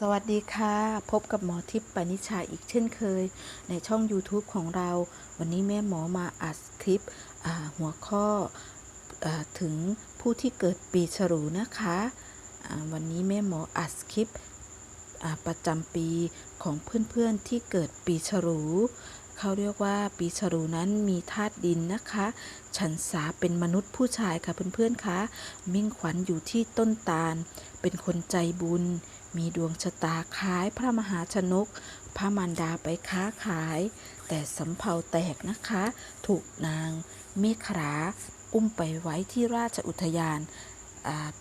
สวัสดีค่ะ พบกับหมอทิพย์ปณิชาอีกเช่นเคย ในช่อง YouTube ของเรา วันนี้แม่หมอมาอัดคลิปหัวข้ออถึงผู้ที่เกิดปีฉลูนะคะวันนี้แม่หมออัดคลิปประจำปีของเพื่อนๆที่เกิดปีฉลูเขาเรียกว่าปีฉลูนั้นมีธาตุดินนะคะ ฉันสาเป็นมนุษย์ผู้ชายค่ะเพื่อนๆคะมิ่งขวัญอยู่ที่ต้นตาล เป็นคนใจบุญ มีดวงชะตาคล้ายพระมหาชนก พระมารดาไปค้าขาย แต่สำเภาแตกนะคะ ถูกนางเมฆราอุ้มไปไว้ที่ราชอุทยาน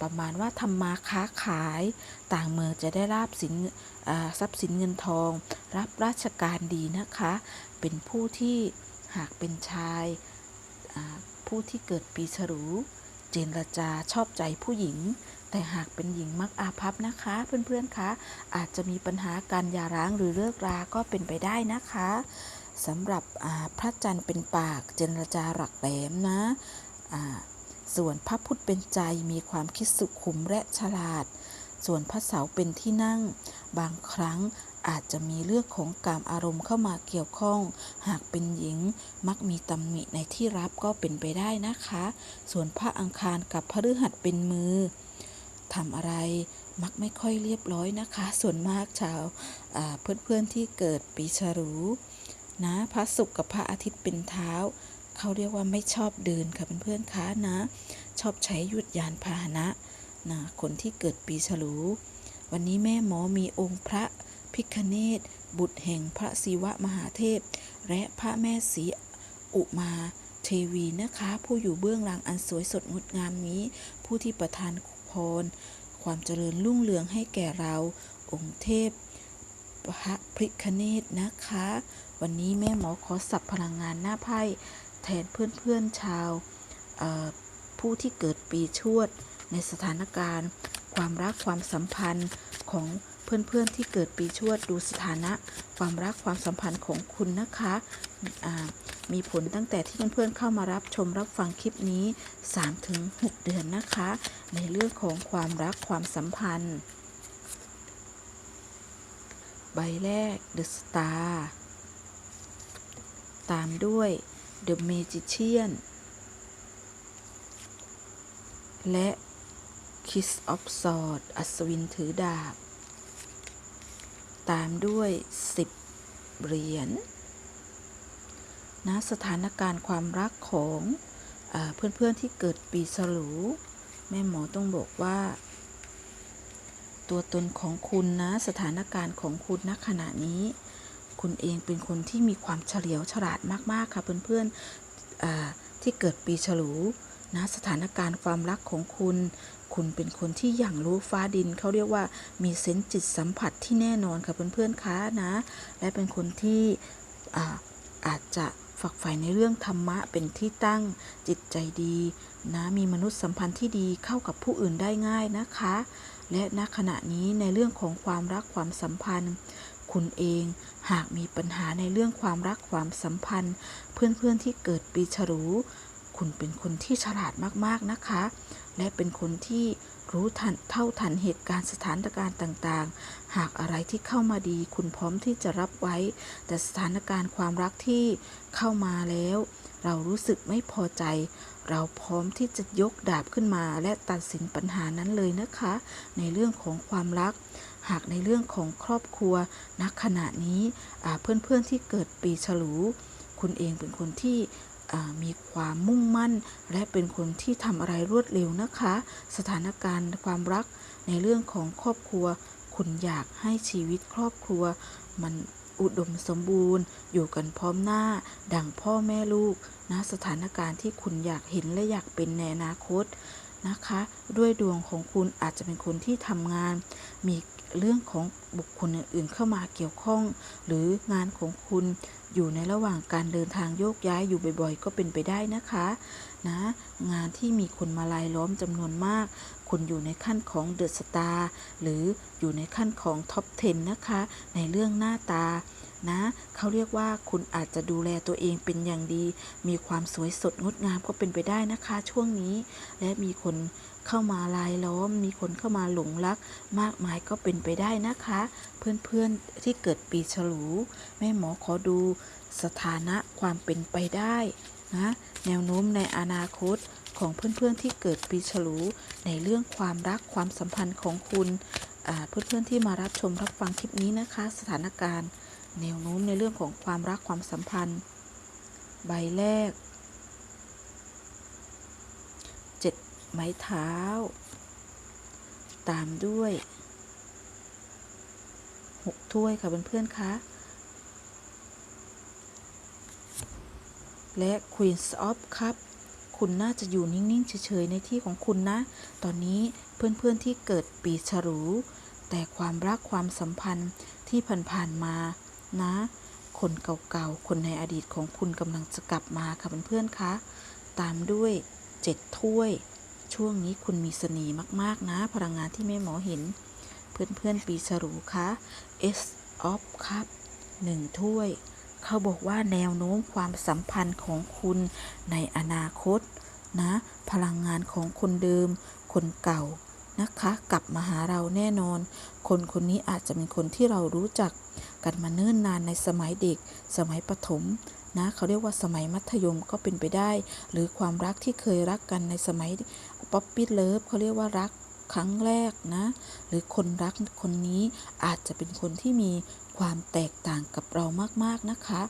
ประมาณว่าทำมาค้าขายต่างเมืองจะได้ราบสินทรัพย์สินเงินทอง รับราชการดีนะคะ เป็นผู้ที่หากเป็นชายผู้ที่เกิดปีฉลูเจรจาชอบใจผู้หญิง แต่หากเป็นหญิงมักอาภัพนะคะ เพื่อนๆคะอาจจะมีปัญหาการหย่าร้างหรือเลิกราก็เป็นไปได้นะคะสำหรับพระจันทร์เป็นปากเจรจาหลักแหลมนะส่วนพระพุทธเป็นใจมีความคิดสุขุมและฉลาด ส่วนพระเสาเป็นที่นั่ง บางครั้งอาจจะมีเรื่องของกามอารมณ์เข้ามาเกี่ยวข้อง หากเป็นหญิงมักมีตำหนิในที่รับก็เป็นไปได้นะคะ ส่วนพระอังคารกับพฤหัสเป็นมือ ทำอะไรมักไม่ค่อยเรียบร้อยนะคะ ส่วนมากชาวอ่าเพื่อนๆที่เกิดปีฉลูนะพระศุกร์กับพระอาทิตย์เป็นเท้า เขาเรียกว่าไม่ชอบเดินค่ะเพื่อนๆคะนะ ชอบใช้ยุดยานพาหนะนะคนที่เกิดปีฉลู วันนี้แม่หมอมีองค์พระพิคเนตบุตรแห่งพระศิวะมหาเทพ และพระแม่ศรีอุมาเทวีนะคะ ผู้อยู่เบื้องหลังอันสวยสดงดงามนี้ ผู้ที่ประทาน ร ความเจริญรุ่งเรืองให้แก่เรา องค์เทพพระพริคเนตนะคะ วันนี้แม่หมอขอสับพลังงานหน้าไพ่แทนเพื่อนๆชาวผู้ที่เกิดปีชวด ในสถานการณ์ ความรักความสัมพันธ์ของเพื่อนๆที่เกิดปีชวดดูสถานะ ความรักความสัมพันธ์ของคุณนะคะอ่า มีผลตั้งแต่ที่เพื่อนๆเข้ามารับชมรับฟังคลิปนี้ 3-6 เดือนนะคะ ในเรื่องของความรักความสัมพันธ์ ใบแรก The Star ตามด้วย The Magician และ Kiss of Sword อัศวินถือดาบ ตามด้วย 10 เหรียญ นะสถานการณ์ความรักของอเพื่อนๆที่เกิดปีฉลูแม่หมอต้องบอกว่า ตัวตนของคุณนะสถานการณ์ของคุณณขณะนี้ คุณเองเป็นคนที่มีความเฉลียวฉลาดมากๆค่ะเพื่อนๆอ่าที่เกิดปีฉลูนะสถานการณ์ความรักของคุณ คุณเป็นคนที่อย่างรู้ฟ้าดินเขาเรียกว่ามีเซนส์จิตสัมผัสที่แน่นอนค่ะเพื่อนๆคะนะ และเป็นคนที่ออาจจะ ฝักใฝ่ในเรื่องธรรมะเป็นที่ตั้งจิตใจดี นะมีมนุษยสัมพันธ์ที่ดีเข้ากับผู้อื่นได้ง่ายนะคะ และณขณะนี้ในเรื่องของความรักความสัมพันธ์ คุณเองหากมีปัญหาในเรื่องความรักความสัมพันธ์ เพื่อนๆที่เกิดปีฉลู คุณเป็นคนที่ฉลาดมากๆนะคะ และเป็นคนที่รู้ทันเท่าทันเหตุการณ์สถานการณ์ต่างๆ หากอะไรที่เข้ามาดี คุณพร้อมที่จะรับไว้ แต่สถานการณ์ความรักที่เข้ามาแล้ว เรารู้สึกไม่พอใจ เราพร้อมที่จะยกดาบขึ้นมาและตัดสินปัญหานั้นเลยนะคะ ในเรื่องของความรัก หากในเรื่องของครอบครัวณขณะนี้เพื่อนๆที่เกิดปีฉลู คุณเองเป็นคนที่ มีความมุ่งมั่น และเป็นคนที่ทำอะไรรวดเร็วนะคะ สถานการณ์ความรักในเรื่องของครอบครัว คุณอยากให้ชีวิตครอบครัว มันอุดมสมบูรณ์ อยู่กันพร้อมหน้า ดังพ่อแม่ลูกนะสถานการณ์ที่คุณอยากเห็นและอยากเป็นในอนาคตนะคะ ด้วยดวงของคุณอาจจะเป็นคนที่ทำงาน มีเรื่องของบุคคลอื่นๆเข้ามาเกี่ยวข้อง หรืองานของคุณ อยู่ในระหว่างการเดินทางโยกย้ายอยู่บ่อยๆ ก็เป็นไปได้นะคะนะงานที่มีคนมาลายล้อมจำนวนมากคุณอยู่ในขั้นของเดอะสตาร์หรืออยู่ในขั้นของท็อป 10 นะคะ ในเรื่องหน้าตานะเขาเรียกว่าคุณอาจจะดูแลตัวเองเป็นอย่างดี มีความสวยสดงดงามก็เป็นไปได้นะคะช่วงนี้ และมีคน เข้ามาลายล้อม มีคนเข้ามาหลงรัก มากมายก็เป็นไปได้นะคะ เพื่อนๆที่เกิดปีฉลู แม่หมอขอดูสถานะความเป็นไปได้นะแนวโน้มในอนาคตของเพื่อนๆที่เกิดปีฉลูในเรื่องความรักความสัมพันธ์ของคุณเพื่อนๆที่มารับชมรับฟังคลิปนี้นะคะ สถานการณ์ แนวโน้มในเรื่องของความรักความสัมพันธ์ ใบแรกเจ็ด ไม้เท้า ตามด้วยหกถ้วยค่ะเพื่อนๆคะและ Queens of Cup คุณน่าจะอยู่นิ่ง ๆ เฉย ๆ ในที่ของคุณนะ ตอนนี้เพื่อน ๆ ที่เกิดปีฉลู แต่ความรักความสัมพันธ์ที่ผ่านๆมานะ คนเก่า ๆ คนในอดีตของคุณกำลังจะกลับมาค่ะเพื่อน ๆ คะ ตามด้วย 7 ถ้วย ช่วงนี้คุณมีเสน่ห์มากๆ นะ พลังงานที่แม่หมอเห็น เพื่อนๆ ปีฉลูคะ S of Cup หนึ่งถ้วย เขาบอกว่าแนวโน้มความสัมพันธ์ของคุณในอนาคต นะ พลังงานของคนเดิม คนเก่านะคะ กลับมาหาเราแน่นอน คนคนนี้อาจจะเป็นคนที่เรารู้จักกันมาเนิ่นนานในสมัยเด็ก สมัยประถม นะเขาเรียกว่าสมัยมัธยมก็เป็นไปได้ หรือความรักที่เคยรักกันในสมัยป๊อปปี้เลิฟเขาเรียกว่ารักครั้งแรกนะ หรือคนรักคนนี้อาจจะเป็นคนที่มีความแตกต่างกับเรามากๆนะคะ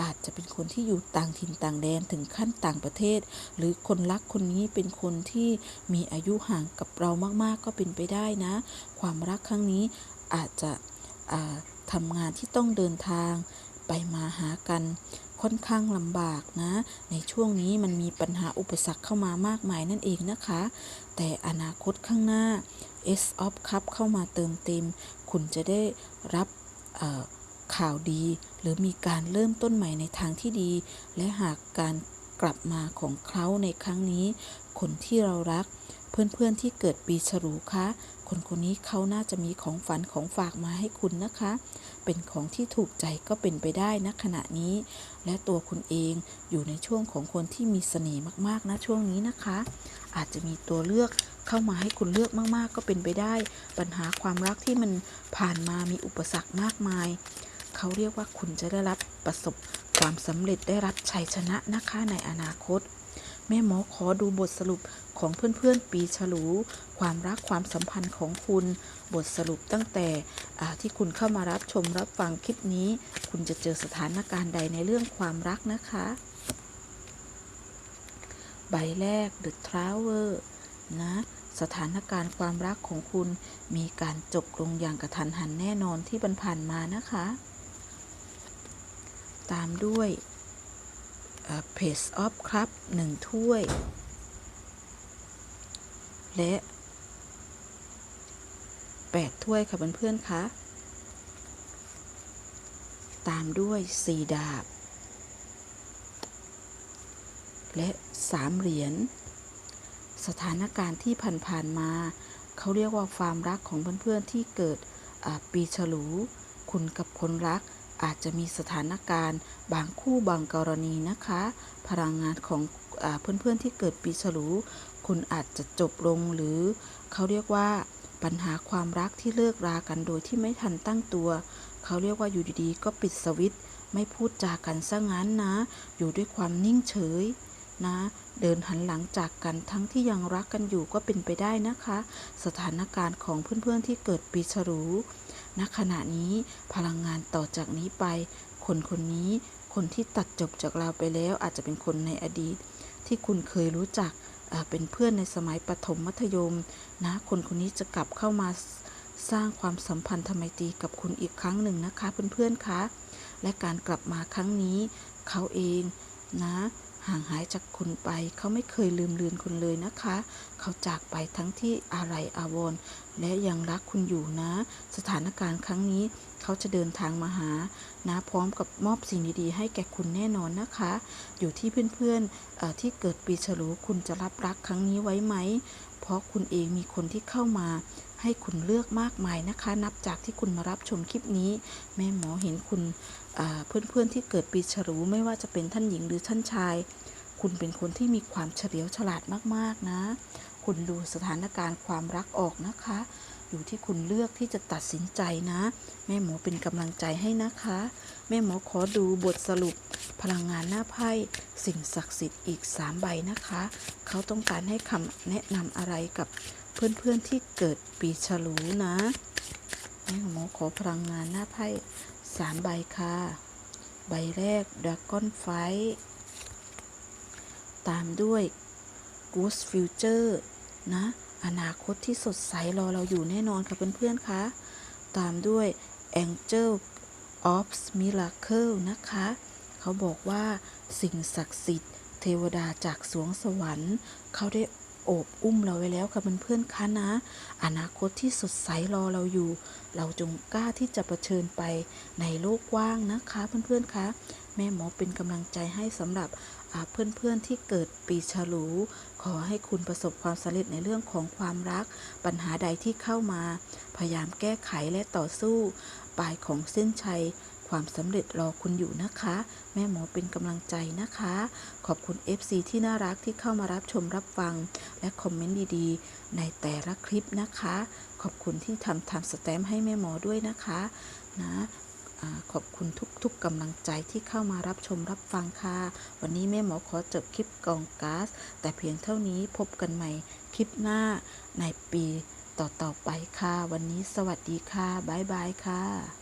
อาจจะเป็นคนที่อยู่ต่างถิ่นต่างแดนถึงขั้นต่างประเทศ หรือคนรักคนนี้เป็นคนที่มีอายุห่างกับเรามากๆ ก็เป็นไปได้นะ ความรักครั้งนี้อาจจะทำงานที่ต้องเดินทางไปมาหากัน ค่อนข้างลำบากนะ ในช่วงนี้มันมีปัญหาอุปสรรคเข้ามามากมายนั่นเองนะคะ แต่อนาคตข้างหน้า S of Cup เข้ามาเติมเต็ม คุณจะได้รับข่าวดี หรือมีการเริ่มต้นใหม่ในทางที่ดี และหากการกลับมาของเขาในครั้งนี้ คนที่เรารัก เพื่อนๆที่เกิดปีฉลูคะ คนคนนี้เขาน่าจะมีของฝันของฝากมาให้คุณนะคะ เป็นของที่ถูกใจก็เป็นไปได้นะขณะนี้ และตัวคุณเองอยู่ในช่วงของคนที่มีเสน่ห์มากๆนะช่วงนี้นะคะ อาจจะมีตัวเลือกเข้ามาให้คุณเลือกมากๆ ก็เป็นไปได้ ปัญหาความรักที่มันผ่านมามีอุปสรรคมากมาย เขาเรียกว่าคุณจะได้รับประสบความสำเร็จได้รับชัยชนะนะคะในอนาคต แม่หมอขอดูบทสรุปของเพื่อนๆ ปีฉลู ความรักความสัมพันธ์ของคุณ บทสรุปตั้งแต่ที่คุณเข้ามารับชมรับฟังคลิปนี้ คุณจะเจอสถานการณ์ใดในเรื่องความรักนะคะ ใบแรก The Traveler นะสถานการณ์ความรักของคุณมีการจบลงอย่างกระทันหันแน่นอนที่บันผ่านมานะคะ ตามด้วย เพจออฟครับหนึ่งถ้วย และแปดถ้วยค่ะเพื่อนๆคะตามด้วยสี่ดาบ และสามเหรียญสถานการณ์ที่ผ่านๆมา เขาเรียกว่าความรักของเพื่อนๆที่เกิดปีฉลู คุณกับคนรัก อาจจะมีสถานการณ์ บางคู่บางกรณีนะคะ พลังงานของอเพื่อนๆที่เกิดปีฉลู คุณอาจจะจบลงหรือเขาเรียกว่าปัญหาความรักที่เลิกรากันโดยที่ไม่ทันตั้งตัว เขาเรียกว่าอยู่ดีๆ ก็ปิดสวิตช์ไม่พูดจากันซะงั้นนะ อยู่ด้วยความนิ่งเฉยนะ เดินหันหลังจากกันทั้งที่ยังรักกันอยู่ก็เป็นไปได้นะคะ สถานการณ์ของเพื่อนๆที่เกิดปีฉลู ณขณะนี้พลังงานต่อจากนี้ไป คนคนนี้คนที่ตัดจบจากเราไปแล้วอาจจะเป็นคนในอดีต ที่คุณเคยรู้จักเป็นเพื่อนในสมัยประถมมัธยม นะ คนคนนี้จะกลับเข้ามาสร้างความสัมพันธ์ธรรมตรีกับคุณอีกครั้งหนึ่งนะคะเพื่อนๆคะและการกลับมาครั้งนี้ เขาเองนะ ห่างหายจากคุณไป เขาไม่เคยลืมเลือนคุณเลยนะคะ เขาจากไปทั้งที่อะไรอาวรณ์และยังรักคุณอยู่นะ สถานการณ์ครั้งนี้ เขาจะเดินทางมาหา นะพร้อมกับมอบสิ่งดีๆ ให้แก่คุณแน่นอนนะคะ อยู่ที่เพื่อนๆที่เกิดปีฉลูคุณจะรับรักครั้งนี้ไว้ไหม เพราะคุณเองมีคนที่เข้ามา ให้คุณเลือกมากมายนะคะ นับจากที่คุณมารับชมคลิปนี้ แม่หมอเห็นคุณเพื่อนๆที่เกิดปีฉลูไม่ว่าจะเป็นท่านหญิงหรือท่านชาย คุณเป็นคนที่มีความเฉลียวฉลาดมากๆนะ คุณดูสถานการณ์ความรักออกนะคะ อยู่ที่คุณเลือกที่จะตัดสินใจนะ แม่หมอเป็นกำลังใจให้นะคะ แม่หมอขอดูบทสรุป พลังงานหน้าไพ่สิ่งศักดิ์สิทธิ์อีก 3 ใบนะคะ เขาต้องการให้คำแนะนำอะไรกับ เพื่อนๆที่เกิดปีฉลูนะแม่หมอขอพลังงานหน้าไพ่3ใบค่ะ ใบแรก Dragon Fight ตามด้วย Good Future นะ อนาคตที่สดใสรอเราอยู่แน่นอนค่ะเพื่อนๆคะตามด้วย Angel of Miracle นะคะ เขาบอกว่าสิ่งศักดิ์สิทธิ์เทวดาจากสวงสวรรค์ เขาได้ โอบอุ้มเราไว้แล้วค่ะเพื่อนๆคะนะ อนาคตที่สดใสรอเราอยู่ เราจงกล้าที่จะะเผชิญไปในโลกกว้างนะคะเพื่อนๆคะแม่หมอเป็นกำลังใจให้สำหรับอ่าเพื่อนๆที่เกิดปีฉลู ขอให้คุณประสบความสำเร็จในเรื่องของความรัก ปัญหาใดที่เข้ามา พยายามแก้ไขและต่อสู้ปลายของเส้นชัย ความสำเร็จรอคุณอยู่นะคะ แม่หมอเป็นกำลังใจนะคะ ขอบคุณ FC ที่น่ารักที่เข้ามารับชมรับฟัง และคอมเมนต์ดีๆ ในแต่ละคลิปนะคะ ขอบคุณที่ทำทำสแตมป์ให้แม่หมอด้วยนะคะนะขอบคุณทุกๆกำลังใจที่เข้ามารับชมรับฟังค่ะ วันนี้แม่หมอขอจบคลิปกองก๊าซแต่เพียงเท่านี้พบกันใหม่คลิปหน้าในปีต่อๆไปค่ะ วันนี้สวัสดีค่ะ บ๊ายบายค่ะ